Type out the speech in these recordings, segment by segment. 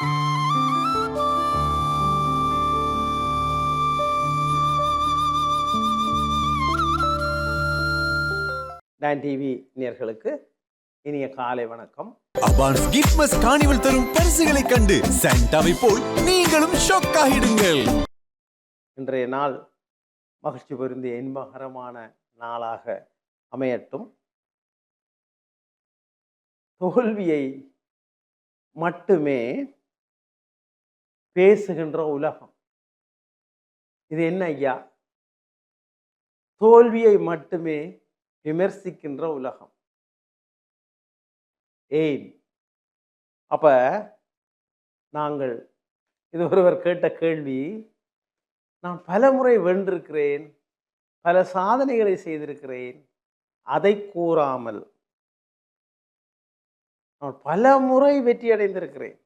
Don TV நேயர்களுக்கு இனிய காலை வணக்கம். அபான்ஸ் கிஃப்ட்மஸ் காணிவல் தரும் பரிசுகளை கண்டு சாண்டாவை போல் நீங்களும் ஷாக் ஆகிடுங்கள். இன்றைய நாள் மகிழ்ச்சி பொருந்திய இன்பகரமான நாளாக அமையட்டும். தோல்வியை மட்டுமே பேசுகின்ற உலகம். இது என்ன ஐயா? தோல்வியை மட்டுமே விமர்சிக்கின்ற உலகம். ஏன் அப்ப நாங்கள் இது ஒருவர் கேட்ட கேள்வி நான் பல முறை வென்றிருக்கிறேன் பல சாதனைகளை செய்திருக்கிறேன் அதை கூறாமல். நான் பல முறை வெற்றி அடைந்திருக்கிறேன்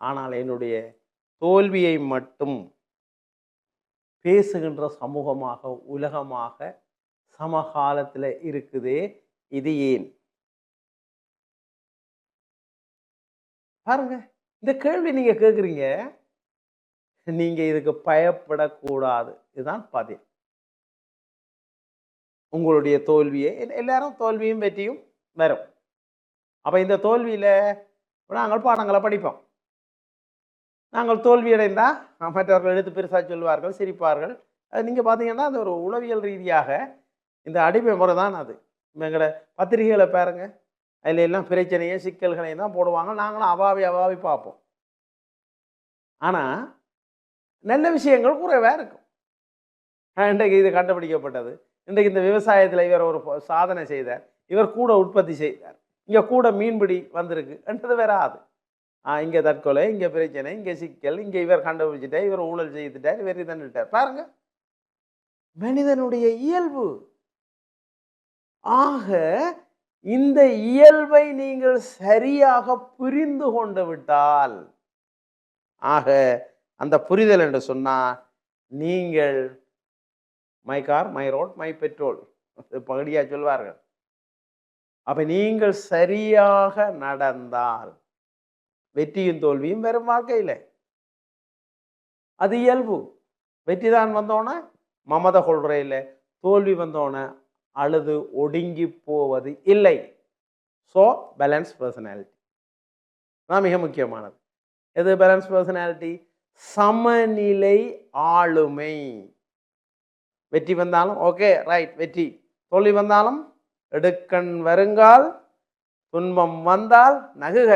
ஆனால் என்னுடைய தோல்வியை மட்டும் பேசுகின்ற சமூகமாக உலகமாக சமகாலத்தில் இருக்குதே இது ஏன்? பாருங்க இந்த கேள்வி நீங்க கேட்குறீங்க நீங்க இதுக்கு பயப்படக்கூடாது. இதுதான் பதில். உங்களுடைய தோல்வியை எல்லாரும் தோல்வியும் வெற்றியும் வரும். அப்போ இந்த தோல்வியில் நாங்கள் பாடங்களை படிப்போம். நாங்கள் தோல்வியடைந்தால் மற்றவர்கள் எடுத்து பெருசாக சொல்வார்கள் சிரிப்பார்கள். அது நீங்கள் பார்த்தீங்கன்னா அது ஒரு உளவியல் ரீதியாக இந்த அடிமை முறை தான் அது. எங்களோட பத்திரிகைகளை பாருங்கள் அதில் எல்லாம் பிரச்சனையும் சிக்கல்களையும் தான் போடுவாங்க. நாங்களும் அவாவி அவாவி பார்ப்போம். ஆனால் நல்ல விஷயங்கள் குறைவாக இருக்கும். இன்றைக்கு இது கண்டுபிடிக்கப்பட்டது. இன்றைக்கு இந்த விவசாயத்தில் இவர் ஒரு சாதனை செய்தார். இவர் கூட உற்பத்தி செய்தார். இங்கே கூட மீன்பிடி வந்திருக்கு என்றது வேற ஆது. இங்கே தற்கொலை இங்கே பிரச்சனை இங்கே சிக்கல் இங்கே இவர் கண்டுபிடிச்சிட்டார் இவர் ஊழல் செய்துட்டார் இவர் இதன்னுட்டார் பாருங்க. மனிதனுடைய இயல்பு. ஆக இந்த இயல்பை நீங்கள் சரியாக புரிந்து கொண்டு விட்டால் ஆக அந்த புரிதல் என்று சொன்னால் நீங்கள் my car my road my petrol பகுதியாக சொல்வார்கள். அப்போ நீங்கள் சரியாக நடந்தால் வெற்றியும் தோல்வியும் வெறும் வாழ்க்கையில். அது இயல்பு. வெற்றி தான் வந்தோன்னே மமத கொள்றையில் தோல்வி வந்தோன்னே அழுது ஒடுங்கி போவது இல்லை. ஸோ பேலன்ஸ் பர்சனாலிட்டி தான் மிக முக்கியமானது. எது பேலன்ஸ் பர்சனாலிட்டி சமநிலை ஆளுமை. வெற்றி வந்தாலும் ஓகே ரைட் வெற்றி. தோல்வி வந்தாலும் எடுக்கண் வருங்கால் துன்பம் வந்தால் நகுக.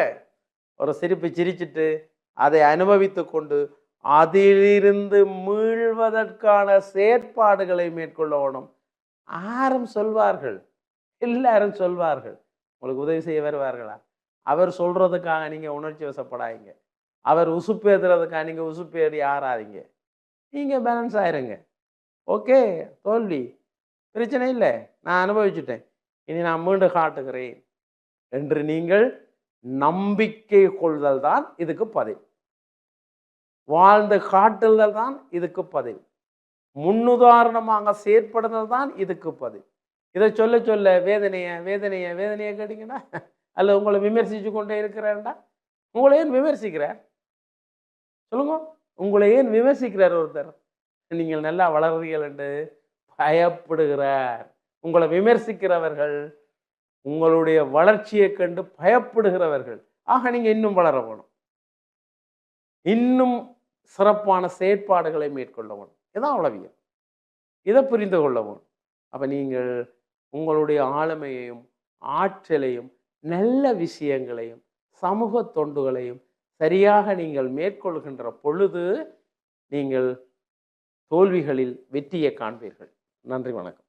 ஒரு சிரிப்பு சிரிச்சிட்டு அதை அனுபவித்து கொண்டு அதிலிருந்து மீள்வதற்கான செயற்பாடுகளை மேற்கொள்ளணும் யாரும் சொல்வார்கள். எல்லாரும் சொல்வார்கள். உங்களுக்கு உதவி செய்ய வருவார்களா? அவர் சொல்றதுக்காக நீங்க உணர்ச்சி வசப்படாதீங்க. அவர் உசுப்பேத்துறதுக்காக நீங்க உசுப்பேடி ஆறாதீங்க. நீங்க பேலன்ஸ் ஆயிருங்க. ஓகே தோல்வி. பிரச்சனை இல்லை. நான் அனுபவிச்சுட்டேன். இனி நான் மீண்டும் காட்டுகிறேன். என்று நீங்கள் நம்பிக்கை கொள்தல் தான் இதுக்கு பதில். வாழ்ந்து காட்டுதல் தான் இதுக்கு பதில். முன்னுதாரணமாக செயற்படுதல் தான் இதுக்கு பதில். இதை சொல்ல சொல்ல வேதனையை வேதனையை வேதனையை கேட்டீங்கன்னா அல்ல உங்களை விமர்சிச்சு கொண்டே இருக்கிறாருண்டா உங்களை ஏன் விமர்சிக்கிறார்? சொல்லுங்க. உங்களை ஏன் விமர்சிக்கிறார் ஒருத்தர்? நீங்கள் நல்லா வளர்றீர்கள் என்று பயப்படுகிறார். உங்களை விமர்சிக்கிறவர்கள் உங்களுடைய வளர்ச்சியை கண்டு பயப்படுகிறவர்கள். ஆக நீங்கள் இன்னும் வளர வேணும். இன்னும் சிறப்பான செயற்பாடுகளை மேற்கொள்ள வேணும். இதான் உளவியல். இதை புரிந்து கொள்ள வேணும். அப்ப நீங்கள் உங்களுடைய ஆளுமையையும் ஆற்றலையும் நல்ல விஷயங்களையும் சமூக தொண்டுகளையும் சரியாக நீங்கள் மேற்கொள்கின்ற பொழுது நீங்கள் தோல்விகளில் வெற்றியை காண்பீர்கள். நன்றி வணக்கம்.